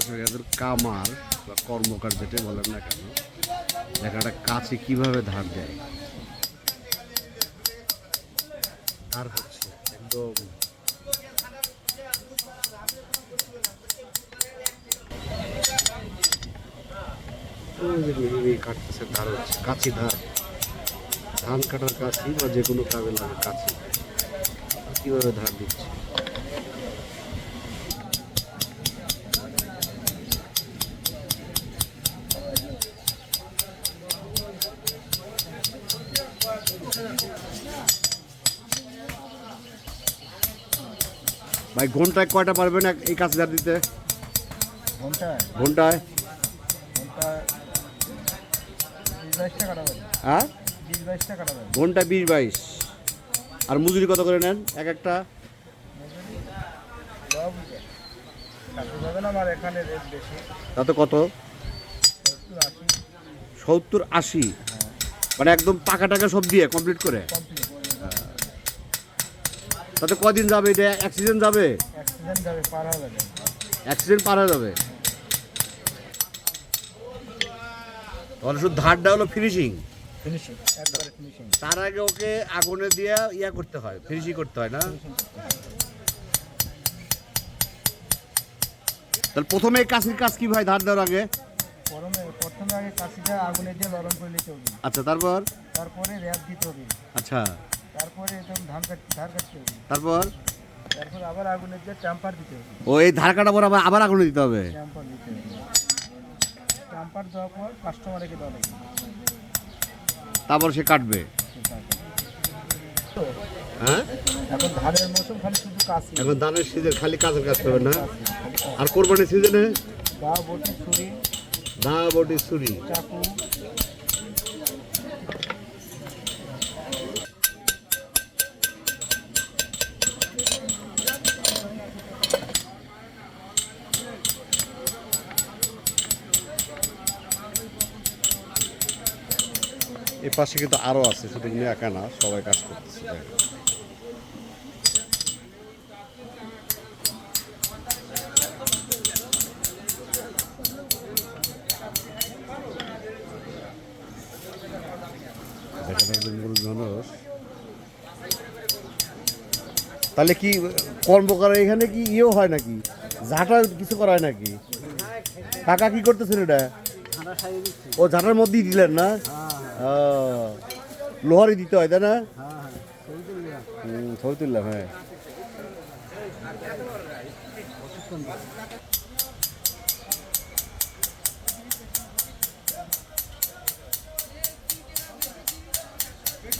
এদের কামার বা কর্মকার যেটা বলেন না কেন একটা কাছে কীভাবে ধার দেয়? ধার হচ্ছে একদম। কাটতেছে ধার হচ্ছে, কাছি ধার। ধান কাটার কাছি বা যে কোনো কাজে লাগে কাছি কীভাবে ধার দিচ্ছে? ভাই ঘন্টায় কয়টা পারবেন এক- এই কাজ ধার দিতে? ঘন্টায়? ঘন্টায়? ঘন্টায় বিশ বাইশটা হ্যাঁ? বিশ বাইশটা কাটা ঘণ্টা বিশ বাইশ। আর মজুরি কত করে নেন? এক একটা? আমার এখানে রেট বেশি। তাতে কত? একটু আশি। সত্তর আশি? মানে একদম পাকা টাকা সব দিয়ে কমপ্লিট করে? তাতে কদিন যাবে? এটা অ্যাক্সিডেন্ট যাবে? অ্যাক্সিডেন্ট পার হয়ে যাবে। তাহলে শুধু ধারটা হলো ফিনিশিং তার আগে ওকে আগুনে দিয়ে ইয়া করতে হয় ফিনিশিং করতে হয় না? তাহলে প্রথমে কাশির কাজ কি ভাই ধার দেওয়ার আগে? প্রথমে আগে কাশিটা আগুনে দিয়ে গরম করে নিতে হবে। আচ্ছা তারপর? তারপরে র্যাপ দিতে হবে। আচ্ছা। একদম ধান কাট ধার কাটতে হবে। তারপর? তারপর আবার আগুনে দিয়ে ট্যাম্পার দিতে হবে। ও এই ধার কাটা পর আবার আবার আগুনে দিতে হবে? ট্যাম্পার দিতে হবে। ট্যাম্পার দেওয়ার পর কাস্টমারকে দেওয়া লাগবে। তারপর সে কাটবে? হ্যাঁ? এখন ধানের মৌসুম খালি শুধু এখন ধানের সিজন খালি কাজের কাজ করবে না? আর কোরবানির সিজনে? গা বটি ছুরি দা বটি ছুরি। চাকু। এই পাশে কিন্তু আরও আছে, শুধু উনি একা না, সবাই কাজ করতেছে তাহলে কি কর্ম করা এখানে কি ইয়েও হয় নাকি? ঝাঁটা কিছু করা হয় নাকি? কাকা কি করতেছেন এটা? ও ঝাঁটার মধ্যেই দিলেন না? লোহারই দিতে হয় তাই না? ছবি তুললাম হ্যাঁ।